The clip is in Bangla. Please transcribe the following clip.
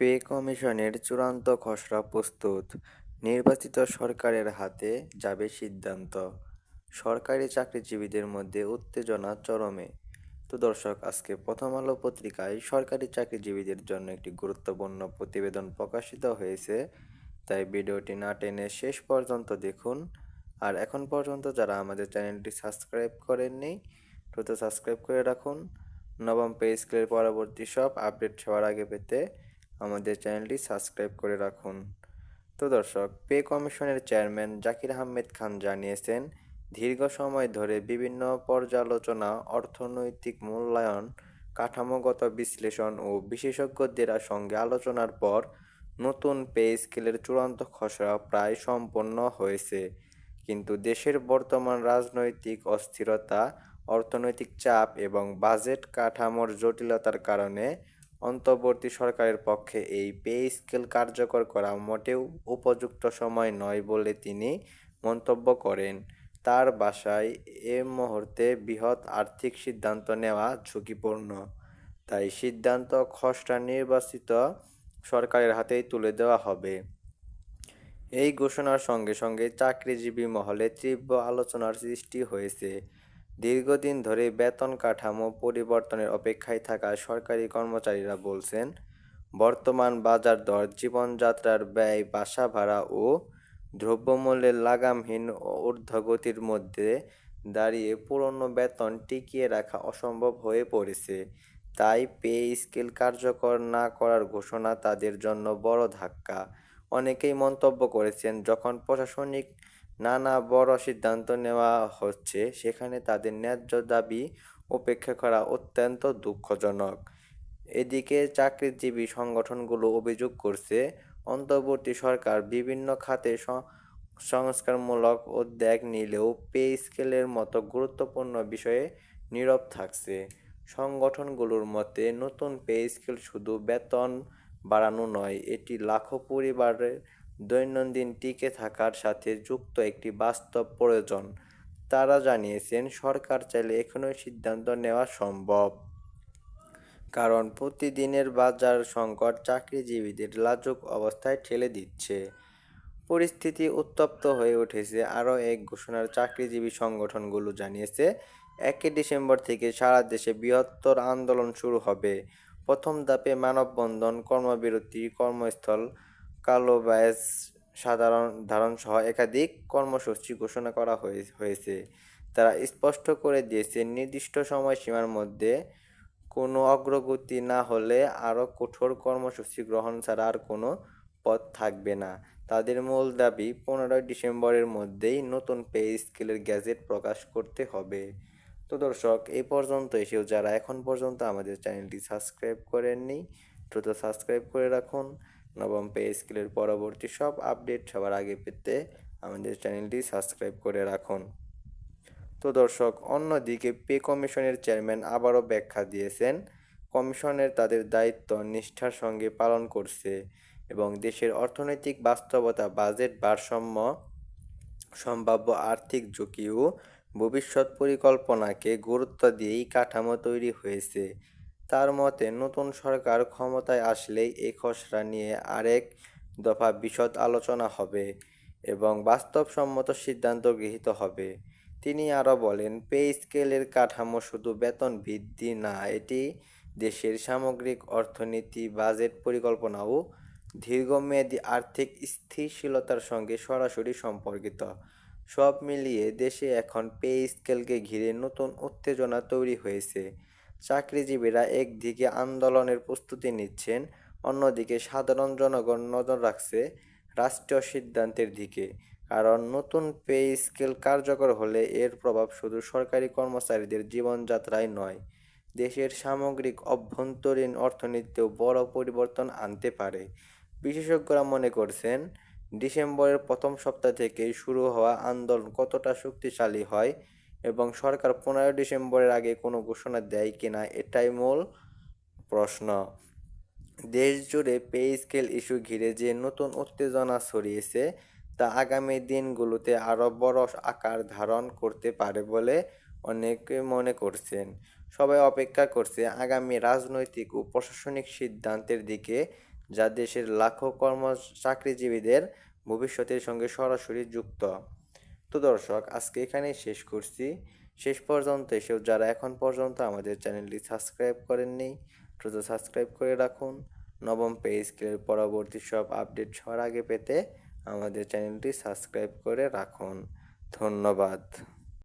পে কমিশনের চূড়ান্ত খসড়া প্রস্তুত। নির্বাচিত সরকারের হাতে যাবে সিদ্ধান্ত। সরকারি চাকরিজীবীদের মধ্যে উত্তেজনা চরমে। তো দর্শক, আজকে প্রথম আলো পত্রিকায় সরকারি চাকরিজীবীদের জন্য একটি গুরুত্বপূর্ণ প্রতিবেদন প্রকাশিত হয়েছে। তাই ভিডিওটি না টেনে শেষ পর্যন্ত দেখুন। আর এখন পর্যন্ত যারা আমাদের চ্যানেলটি সাবস্ক্রাইব করেননি, দ্রুত সাবস্ক্রাইব করে রাখুন। নবম পে স্কেলের পরবর্তী সব আপডেট সবার আগে পেতে আমাদের চ্যানেলটি সাবস্ক্রাইব করে রাখুন। তো দর্শক, পে কমিশনের চেয়ারম্যান জাকির আহমেদ খান জানিয়েছেন, দীর্ঘ সময় ধরে বিভিন্ন পর্যালোচনা, অর্থনৈতিক মূল্যায়ন, কাঠামোগত বিশ্লেষণ ও বিশেষজ্ঞদের সঙ্গে আলোচনার পর নতুন পে স্কেলের চূড়ান্ত খসড়া প্রায় সম্পন্ন হয়েছে। কিন্তু দেশের বর্তমান রাজনৈতিক অস্থিরতা, অর্থনৈতিক চাপ এবং বাজেট কাঠামোর জটিলতার কারণে অন্তর্বর্তী সরকারের পক্ষে এই পে স্কেল কার্যকর করা মোটেও উপযুক্ত সময় নয় বলে তিনি মন্তব্য করেন। তার বাসায় এ মুহূর্তে বৃহৎ আর্থিক সিদ্ধান্ত নেওয়া ঝুঁকিপূর্ণ। তাই সিদ্ধান্ত খসড়া নির্বাচিত সরকারের হাতেই তুলে দেওয়া হবে। এই ঘোষণার সঙ্গে সঙ্গে চাকরিজীবী মহলে তীব্র আলোচনার সৃষ্টি হয়েছে। দীর্ঘদিন ধরে বেতন কাঠামো পরিবর্তনের অপেক্ষায় থাকা সরকারি কর্মচারীরা বলছেন, বর্তমান বাজার দর, জীবনযাত্রার ব্যয়, বাসা ভাড়া ও দ্রব্যমূল্যের লাগামহীন ঊর্ধ্বগতির মধ্যে দাঁড়িয়ে পুরনো বেতন টিকিয়ে রাখা অসম্ভব হয়ে পড়েছে। তাই পে স্কেল কার্যকর না করার ঘোষণা তাদের জন্য বড় ধাক্কা। অনেকেই মন্তব্য করেছেন, যখন প্রশাসনিক নানা বড় সিদ্ধান্ত নেওয়া হচ্ছে। সেখানে তাদের ন্যায্য দাবি উপেক্ষা করা অত্যন্ত দুঃখজনক। এদিকে চাকরিজীবী সংগঠনগুলো অভিযোগ করছে, অন্তর্বর্তী সরকার বিভিন্ন খাতে সংস্কারমূলক উদ্যোগ নিলেও পে স্কেলের মতো গুরুত্বপূর্ণ বিষয়ে নীরব থাকছে। সংগঠনগুলোর মতে, নতুন পে স্কেল শুধু বেতন বাড়ানো নয়, এটি লাখো পরিবারের দৈনন্দিন টিকে থাকার সাথে যুক্ত একটি বাস্তব প্রয়োজন। তারা জানিয়েছেন, সরকার চাইলে এখনই সিদ্ধান্ত নেওয়া সম্ভব। কারণ প্রতিদিনের বাজার সংকট চাকরিজীবীদের লাজুক অবস্থায় ঠেলে দিচ্ছে। পরিস্থিতি উত্তপ্ত হয়ে উঠেছে। আরও এক ঘোষণার চাকরিজীবী সংগঠনগুলো জানিয়েছে একই ডিসেম্বর থেকে সারা দেশে বৃহত্তর আন্দোলন শুরু হবে। প্রথম ধাপে মানববন্ধন, কর্মবিরতি, কর্মস্থল কালো ব্যাজ সাধারণ ধারণ সহ একাধিক কর্মসূচি ঘোষণা করা হয়েছে। তারা স্পষ্ট করে দিয়েছে, নির্দিষ্ট সময়সীমার মধ্যে কোনো অগ্রগতি না হলে আরও কঠোর কর্মসূচি গ্রহণ ছাড়া আর কোনো পথ থাকবে না। তাদের মূল দাবি, পনেরোই ডিসেম্বরের মধ্যেই নতুন পে স্কেলের গ্যাজেট প্রকাশ করতে হবে। তো দর্শক, এই পর্যন্ত এসেও যারা এখন পর্যন্ত আমাদের চ্যানেলটি সাবস্ক্রাইব করেননি, দ্রুত সাবস্ক্রাইব করে রাখুন। নবম পে স্কেলের পরবর্তী সব আপডেট সবার আগে পেতে আমাদের চ্যানেলটি সাবস্ক্রাইব করে রাখুন। তো দর্শক, অন্যদিকে পে কমিশনের চেয়ারম্যান আবারও ব্যাখ্যা দিয়েছেন, কমিশনের তাদের দায়িত্ব নিষ্ঠার সঙ্গে পালন করছে এবং দেশের অর্থনৈতিক বাস্তবতা, বাজেট ভারসাম্য, সম্ভাব্য আর্থিক ঝুঁকি ও ভবিষ্যৎ পরিকল্পনাকে গুরুত্ব দিয়েই কাঠামো তৈরি হয়েছে। তার মতে, নতুন সরকার ক্ষমতায় আসলেই এই খসড়া নিয়ে আরেক দফা বিশদ আলোচনা হবে এবং বাস্তবসম্মত সিদ্ধান্ত গৃহীত হবে। তিনি আরও বলেন, পে স্কেলের কাঠামো শুধু বেতন বৃদ্ধি না, এটি দেশের সামগ্রিক অর্থনীতি, বাজেট পরিকল্পনাও দীর্ঘমেয়াদী আর্থিক স্থিতিশীলতার সঙ্গে সরাসরি সম্পর্কিত। সব মিলিয়ে দেশে এখন পে স্কেলকে ঘিরে নতুন উত্তেজনা তৈরি হয়েছে। চাকরিজীবীরা একদিকে আন্দোলনের প্রস্তুতি নিচ্ছেন, অন্যদিকে সাধারণ জনগণ নজর রাখছে রাষ্ট্রীয় সিদ্ধান্তের দিকে। কারণ নতুন পে স্কেল কার্যকর হলে এর প্রভাব শুধু সরকারি কর্মচারীদের জীবনযাত্রায় নয়, দেশের সামগ্রিক অভ্যন্তরীণ অর্থনীতিতেও বড় পরিবর্তন আনতে পারে। বিশেষজ্ঞরা মনে করছেন, ডিসেম্বরের প্রথম সপ্তাহ থেকেই শুরু হওয়া আন্দোলন কতটা শক্তিশালী হয় এবং সরকার পনেরো ডিসেম্বরের আগে কোনো ঘোষণা দেয় কিনা এটাই মূল প্রশ্ন। দেশ জুড়ে পে স্কেল ইস্যু ঘিরে যে নতুন উত্তেজনা ছড়িয়েছে, তা আগামী দিনগুলোতে আরও বড় আকার ধারণ করতে পারে বলে অনেকে মনে করছেন। সবাই অপেক্ষা করছে আগামী রাজনৈতিক ও প্রশাসনিক সিদ্ধান্তের দিকে, যা দেশের লাখো কর্ম চাকরিজীবীদের ভবিষ্যতের সঙ্গে সরাসরি যুক্ত। তো দর্শক, আজকে এখানেই শেষ করছি। শেষ পর্যন্ত এসেও যারা এখন পর্যন্ত আমাদের চ্যানেলটি সাবস্ক্রাইব করেননি, দ্রুত সাবস্ক্রাইব করে রাখুন। নবম পে স্কেলের পরবর্তী সব আপডেট সবার আগে পেতে আমাদের চ্যানেলটি সাবস্ক্রাইব করে রাখুন। ধন্যবাদ।